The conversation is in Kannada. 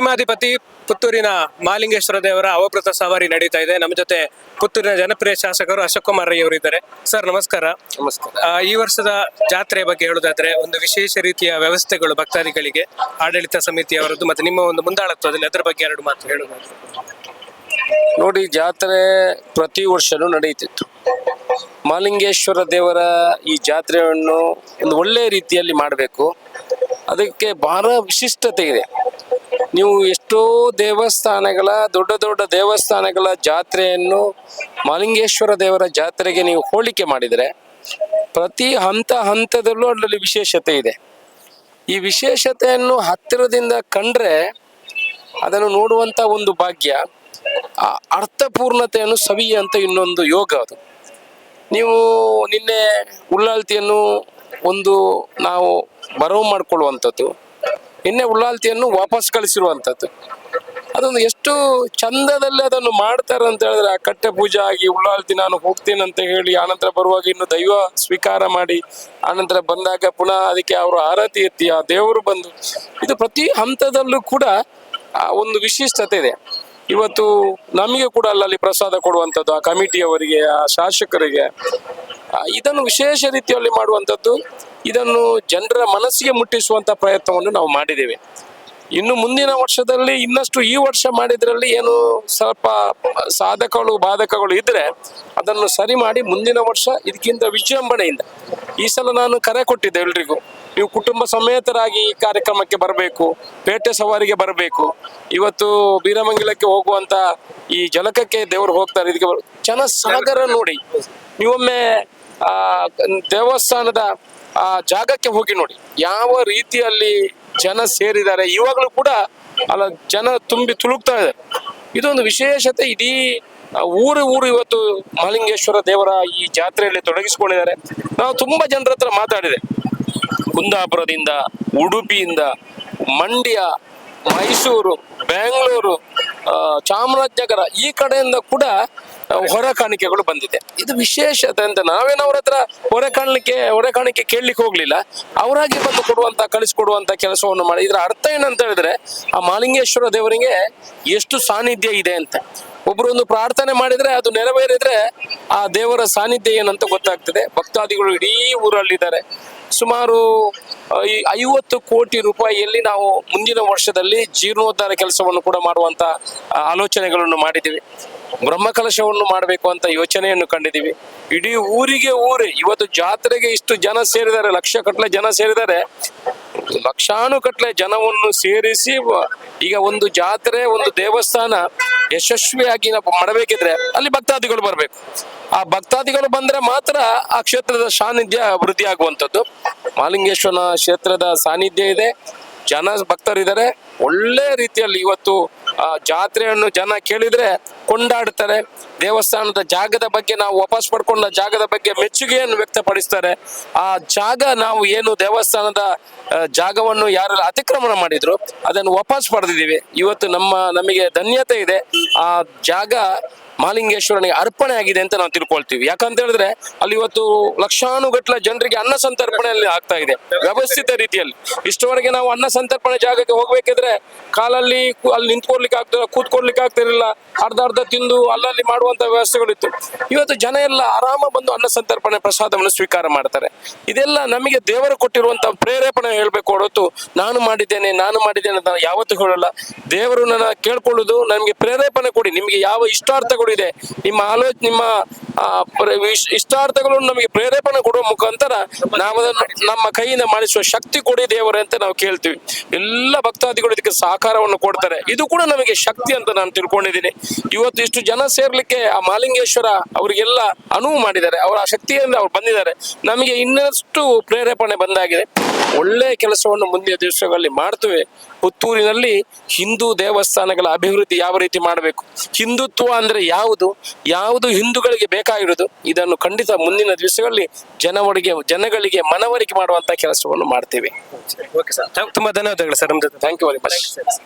ಸೀಮಾಧಿಪತಿ ಪುತ್ತೂರಿನ ಮಾಲಿಂಗೇಶ್ವರ ದೇವರ ಅವಭೃತ ಸವಾರಿ ನಡೀತಾ ಇದೆ. ನಮ್ಮ ಜೊತೆ ಪುತ್ತೂರಿನ ಜನಪ್ರಿಯ ಶಾಸಕರು ಅಶೋಕ್ ಕುಮಾರ್ ರೈ ಅವರು ಇದ್ದಾರೆ. ಸರ್ ನಮಸ್ಕಾರ. ನಮಸ್ಕಾರ. ಈ ವರ್ಷದ ಜಾತ್ರೆ ಬಗ್ಗೆ ಹೇಳುವುದಾದ್ರೆ ಒಂದು ವಿಶೇಷ ರೀತಿಯ ವ್ಯವಸ್ಥೆಗಳು ಭಕ್ತಾದಿಗಳಿಗೆ ಆಡಳಿತ ಸಮಿತಿಯವರದ್ದು ಮತ್ತೆ ನಿಮ್ಮ ಒಂದು ಮುಂದಾಳತ್ವದಲ್ಲಿ ಅದರ ಬಗ್ಗೆ ಎರಡು ಮಾತು ಹೇಳೋದಾದ್ರೆ ನೋಡಿ ಜಾತ್ರೆ ಪ್ರತಿ ವರ್ಷನೂ ನಡೆಯುತ್ತಿತ್ತು ಮಾಲಿಂಗೇಶ್ವರ ದೇವರ ಈ ಜಾತ್ರೆಯನ್ನು ಒಂದು ಒಳ್ಳೆಯ ರೀತಿಯಲ್ಲಿ ಮಾಡಬೇಕು. ಅದಕ್ಕೆ ಬಹಳ ವಿಶಿಷ್ಟತೆ ಇದೆ. ನೀವು ಎಷ್ಟೋ ದೇವಸ್ಥಾನಗಳ, ದೊಡ್ಡ ದೊಡ್ಡ ದೇವಸ್ಥಾನಗಳ ಜಾತ್ರೆಯನ್ನು ಮಾಲಿಂಗೇಶ್ವರ ದೇವರ ಜಾತ್ರೆಗೆ ನೀವು ಹೋಲಿಕೆ ಮಾಡಿದರೆ, ಪ್ರತಿ ಹಂತ ಹಂತದಲ್ಲೂ ಅದರಲ್ಲಿ ವಿಶೇಷತೆ ಇದೆ. ಈ ವಿಶೇಷತೆಯನ್ನು ಹತ್ತಿರದಿಂದ ಕಂಡ್ರೆ ಅದನ್ನು ನೋಡುವಂತ ಒಂದು ಭಾಗ್ಯ, ಆ ಅರ್ಥಪೂರ್ಣತೆಯನ್ನು ಸವಿಯುವಂತ ಇನ್ನೊಂದು ಯೋಗ ಅದು. ನೀವು ನಿನ್ನೆ ಉಳ್ಳಾಳ್ತಿಯನ್ನು ಒಂದು ನಾವು ಬರವು ಮಾಡಿಕೊಳ್ಳುವಂಥದ್ದು. ನಿನ್ನೆ ಉಳ್ಳಾಲ್ತಿಯನ್ನು ವಾಪಸ್ ಕಳಿಸಿರುವಂತದ್ದು ಅದೊಂದು ಎಷ್ಟು ಚಂದದಲ್ಲಿ ಅದನ್ನು ಮಾಡ್ತಾರೆ ಅಂತ ಹೇಳಿದ್ರೆ ಆ ಕಟ್ಟೆ ಪೂಜೆ ಆಗಿ ಉಳ್ಳಾಲ್ತಿ ನಾನು ಹೋಗ್ತೀನಿ ಅಂತ ಹೇಳಿ ಆನಂತರ ಬರುವಾಗ ಇನ್ನು ದೈವ ಸ್ವೀಕಾರ ಮಾಡಿ ಆನಂತರ ಬಂದಾಗ ಪುನಃ ಅದಕ್ಕೆ ಅವರು ಆರತಿ ಎತ್ತಿ ಆ ದೇವರು ಬಂದು, ಇದು ಪ್ರತಿ ಹಂತದಲ್ಲೂ ಕೂಡ ಆ ಒಂದು ವಿಶಿಷ್ಟತೆ ಇದೆ. ಇವತ್ತು ನಮಗೆ ಕೂಡ ಅಲ್ಲಲ್ಲಿ ಪ್ರಸಾದ ಕೊಡುವಂಥದ್ದು, ಆ ಕಮಿಟಿಯವರಿಗೆ, ಆ ಶಾಸಕರಿಗೆ ಇದನ್ನು ವಿಶೇಷ ರೀತಿಯಲ್ಲಿ ಮಾಡುವಂಥದ್ದು. ಇದನ್ನು ಜನರ ಮನಸ್ಸಿಗೆ ಮುಟ್ಟಿಸುವಂತ ಪ್ರಯತ್ನವನ್ನು ನಾವು ಮಾಡಿದ್ದೇವೆ. ಇನ್ನು ಮುಂದಿನ ವರ್ಷದಲ್ಲಿ ಇನ್ನಷ್ಟು ಈ ವರ್ಷ ಮಾಡಿದ್ರಲ್ಲಿ ಏನು ಸ್ವಲ್ಪ ಸಾಧಕಗಳು, ಬಾಧಕಗಳು ಇದ್ರೆ ಅದನ್ನು ಸರಿ ಮಾಡಿ ಮುಂದಿನ ವರ್ಷ ಇದಕ್ಕಿಂತ ವಿಜೃಂಭಣೆಯಿಂದ ಈ ಸಲ ನಾನು ಕರೆ ಕೊಟ್ಟಿದ್ದೆ ಎಲ್ರಿಗೂ. ನೀವು ಕುಟುಂಬ ಸಮೇತರಾಗಿ ಈ ಕಾರ್ಯಕ್ರಮಕ್ಕೆ ಬರಬೇಕು, ಪೇಟೆ ಸವಾರಿಗೆ ಬರಬೇಕು. ಇವತ್ತು ಬೀರಮಂಗಲಕ್ಕೆ ಹೋಗುವಂತ ಈ ಜಲಕಕ್ಕೆ ದೇವರು ಹೋಗ್ತಾರೆ. ಇದಕ್ಕೆ ಜನ ಸಾಗರ ನೋಡಿ. ನೀವೊಮ್ಮೆ, ಆ, ದೇವಸ್ಥಾನದ ಆ ಜಾಗಕ್ಕೆ ಹೋಗಿ ನೋಡಿ. ಯಾವ ರೀತಿಯಲ್ಲಿ ಜನ ಸೇರಿದ್ದಾರೆ, ಇವಾಗಲೂ ಕೂಡ ಅಲ್ಲ, ಜನ ತುಂಬಿ ತುಳುಕ್ತಾ ಇದೆ ಇದೊಂದು ವಿಶೇಷತೆ, ಇಡೀ ಊರು ಊರು ಇವತ್ತು ಮಾಲಿಂಗೇಶ್ವರ ದೇವರ ಈ ಜಾತ್ರೆಯಲ್ಲಿ ತೊಡಗಿಸಿಕೊಂಡಿದ್ದಾರೆ. ನಾವು ತುಂಬಾ ಜನರ ಹತ್ರ ಮಾತಾಡಿದೆ. ಕುಂದಾಪುರದಿಂದ, ಉಡುಪಿಯಿಂದ, ಮಂಡ್ಯ, ಮೈಸೂರು, ಬೆಂಗಳೂರು ಚಾಮರಾಜನಗರ ಈ ಕಡೆಯಿಂದ ಕೂಡ ಹೊರ ಕಾಣಿಕೆಗಳು ಬಂದಿದೆ. ಇದು ವಿಶೇಷತೆ ಅಂತ ನಾವೇನು ಅವ್ರ ಹತ್ರ ಹೊರ ಕಾಣಲಿಕ್ಕೆ, ಹೊರ ಕಾಣಿಕೆ ಕೇಳಲಿಕ್ಕೆ ಹೋಗ್ಲಿಲ್ಲ. ಅವರಾಗಿ ಬಂದು ಕೊಡುವಂತ, ಕಳಿಸ್ಕೊಡುವಂತ ಕೆಲಸವನ್ನು ಮಾಡಿ. ಇದರ ಅರ್ಥ ಏನಂತ ಹೇಳಿದ್ರೆ, ಆ ಮಾಲಿಂಗೇಶ್ವರ ದೇವರಿಗೆ ಎಷ್ಟು ಸಾನ್ನಿಧ್ಯ ಇದೆ ಅಂತ. ಒಬ್ಬರೊಂದು ಪ್ರಾರ್ಥನೆ ಮಾಡಿದ್ರೆ ಅದು ನೆರವೇರಿದ್ರೆ ಆ ದೇವರ ಸಾನ್ನಿಧ್ಯ ಏನಂತ ಗೊತ್ತಾಗ್ತದೆ. ಭಕ್ತಾದಿಗಳು ಇಡೀ ಊರಲ್ಲಿದ್ದಾರೆ. ಸುಮಾರು ಐವತ್ತು ಕೋಟಿ ರೂಪಾಯಿಯಲ್ಲಿ ನಾವು ಮುಂದಿನ ವರ್ಷದಲ್ಲಿ ಜೀರ್ಣೋದ್ಧಾರ ಕೆಲಸವನ್ನು ಕೂಡ ಮಾಡುವಂತ ಆಲೋಚನೆಗಳನ್ನು ಮಾಡಿದ್ದೀವಿ. ಬ್ರಹ್ಮಕಲಶವನ್ನು ಮಾಡಬೇಕು ಅಂತ ಯೋಚನೆಯನ್ನು ಕಂಡಿದ್ದೀವಿ. ಇಡೀ ಊರಿಗೆ ಊರೇ, ಇವತ್ತು ಜಾತ್ರೆಗೆ ಇಷ್ಟು ಜನ ಸೇರಿದ್ದಾರೆ ಲಕ್ಷ ಕಟ್ಲೆ ಜನ ಸೇರಿದ್ದಾರೆ. ಲಕ್ಷಾನುಗಟ್ಲೆ ಜನವನ್ನು ಸೇರಿಸಿ ಈಗ ಒಂದು ಜಾತ್ರೆ, ಒಂದು ದೇವಸ್ಥಾನ ಯಶಸ್ವಿಯಾಗಿ ನಾವು ಮಾಡಬೇಕಿದ್ರೆ ಅಲ್ಲಿ ಭಕ್ತಾದಿಗಳು ಬರಬೇಕು. ಆ ಭಕ್ತಾದಿಗಳು ಬಂದ್ರೆ ಮಾತ್ರ ಆ ಕ್ಷೇತ್ರದ ಸಾನ್ನಿಧ್ಯ ವೃದ್ಧಿ ಆಗುವಂಥದ್ದು. ಮಾಲಿಂಗೇಶ್ವರನ ಕ್ಷೇತ್ರದ ಸಾನ್ನಿಧ್ಯ ಇದೆ. ಜನ ಭಕ್ತರಿದ್ದಾರೆ. ಒಳ್ಳೆ ರೀತಿಯಲ್ಲಿ ಇವತ್ತು ಆ ಜಾತ್ರೆಯನ್ನು ಜನ ಕೇಳಿದ್ರೆ ಕೊಂಡಾಡ್ತಾರೆ ದೇವಸ್ಥಾನದ ಜಾಗದ ಬಗ್ಗೆ ನಾವು ವಾಪಸ್ ಪಡ್ಕೊಂಡ ಜಾಗದ ಬಗ್ಗೆ ಮೆಚ್ಚುಗೆಯನ್ನು ವ್ಯಕ್ತಪಡಿಸ್ತಾರೆ. ಆ ಜಾಗ ನಾವು ಏನು ದೇವಸ್ಥಾನದ ಜಾಗವನ್ನು ಯಾರೆಲ್ಲ ಅತಿಕ್ರಮಣ ಮಾಡಿದ್ರು, ಅದನ್ನು ವಾಪಸ್ ಪಡೆದಿದ್ದೀವಿ. ಇವತ್ತು ನಮ್ಮ, ನಮಗೆ ಧನ್ಯತೆ ಇದೆ. ಆ ಜಾಗ ಮಾಲಿಂಗೇಶ್ವರನಿಗೆ ಅರ್ಪಣೆ ಆಗಿದೆ ಅಂತ ನಾವು ತಿಳ್ಕೊಳ್ತೀವಿ. ಯಾಕಂತ ಹೇಳಿದ್ರೆ ಅಲ್ಲಿ ಇವತ್ತು ಲಕ್ಷಾನುಗಟ್ಟಲೆ ಜನರಿಗೆ ಅನ್ನ ಸಂತರ್ಪಣೆಯಲ್ಲಿ ಆಗ್ತಾ ಇದೆ, ವ್ಯವಸ್ಥಿತ ರೀತಿಯಲ್ಲಿ. ಇಷ್ಟವರೆಗೆ ನಾವು ಅನ್ನ ಸಂತರ್ಪಣೆ ಜಾಗಕ್ಕೆ ಹೋಗ್ಬೇಕಿದ್ರೆ ಕಾಲಲ್ಲಿ ಅಲ್ಲಿ ನಿಂತ್ಕೊಳ್ಲಿಕ್ಕೆ ಆಗ್ತಿಲ್ಲ, ಕೂತ್ಕೊಳ್ಲಿಕ್ಕೆ ಆಗ್ತಿರಲಿಲ್ಲ ಅರ್ಧ ಅರ್ಧ ತಿಂದು ಅಲ್ಲಲ್ಲಿ ಮಾಡುವಂತ ವ್ಯವಸ್ಥೆಗಳಿತ್ತು. ಇವತ್ತು ಜನ ಎಲ್ಲ ಆರಾಮ ಬಂದು ಅನ್ನ ಸಂತರ್ಪಣೆ ಪ್ರಸಾದವನ್ನು ಸ್ವೀಕಾರ ಮಾಡ್ತಾರೆ. ಇದೆಲ್ಲ ನಮಗೆ ದೇವರು ಕೊಟ್ಟಿರುವಂತಹ ಪ್ರೇರೇಪಣೆ ಹೇಳ್ಬೇಕು ಹೊರತು ನಾನು ಮಾಡಿದ್ದೇನೆ ನಾನು ಮಾಡಿದ್ದೇನೆ ಅಂತ ಯಾವತ್ತೂ ಹೇಳಲ್ಲ. ದೇವರು ನನ್ನ ಕೇಳ್ಕೊಳ್ಳೋದು ನಮಗೆ ಪ್ರೇರೇಪಣೆ ಕೊಡಿ, ನಿಮಗೆ ಯಾವ ಇಷ್ಟಾರ್ಥಗಳು ಇದೆ ನಿಮ್ಮ ಆಲೋಚನೆ ನಿಮ್ಮ ಇಷ್ಟಾರ್ಥಗಳು ನಮಗೆ ಪ್ರೇರೇಪಣೆ ಕೊಡುವ ಮುಖಾಂತರ ನಾವದನ್ನು ನಮ್ಮ ಕೈಯಿಂದ ಮಾಡಿಸುವ ಶಕ್ತಿ ಕೊಡಿ ದೇವರೇ ಅಂತ ನಾವು ಕೇಳ್ತೀವಿ. ಎಲ್ಲ ಭಕ್ತಾದಿಗಳು ಇದಕ್ಕೆ ಸಹಕಾರವನ್ನು ಕೊಡ್ತಾರೆ. ಇದು ಕೂಡ ನಮಗೆ ಶಕ್ತಿ ಅಂತ ನಾನು ತಿಳ್ಕೊಂಡಿದ್ದೀನಿ. ಇವತ್ತು ಇಷ್ಟು ಜನ ಸೇರ್ಲಿಕ್ಕೆ ಆ ಮಾಲಿಂಗೇಶ್ವರ ಅವರಿಗೆಲ್ಲ ಅನುವು ಮಾಡಿದ್ದಾರೆ. ಅವರ ಆ ಶಕ್ತಿಯಿಂದ ಅವ್ರು ಬಂದಿದ್ದಾರೆ. ನಮಗೆ ಇನ್ನಷ್ಟು ಪ್ರೇರೇಪಣೆ ಬಂದಾಗಿದೆ. ಒಳ್ಳೆ ಕೆಲಸವನ್ನು ಮುಂದಿನ ದಿವಸಗಳಲ್ಲಿ ಮಾಡ್ತೇವೆ. ಪುತ್ತೂರಿನಲ್ಲಿ ಹಿಂದೂ ದೇವಸ್ಥಾನಗಳ ಅಭಿವೃದ್ಧಿ ಯಾವ ರೀತಿ ಮಾಡಬೇಕು? ಹಿಂದುತ್ವ ಅಂದ್ರೆ ಯಾವುದು? ಯಾವುದು ಹಿಂದೂಗಳಿಗೆ ಬೇಕಾಗಿರೋದು ಇದನ್ನು ಖಂಡಿತ ಮುಂದಿನ ದಿವಸಗಳಲ್ಲಿ ಜನವರಿಗೆ ಜನಗಳಿಗೆ ಮನವರಿಕೆ ಮಾಡುವಂತ ಕೆಲಸವನ್ನು ಮಾಡ್ತೇವೆ. ಓಕೆ ಸರ್ ತುಂಬಾ ಧನ್ಯವಾದಗಳು sir thank you very much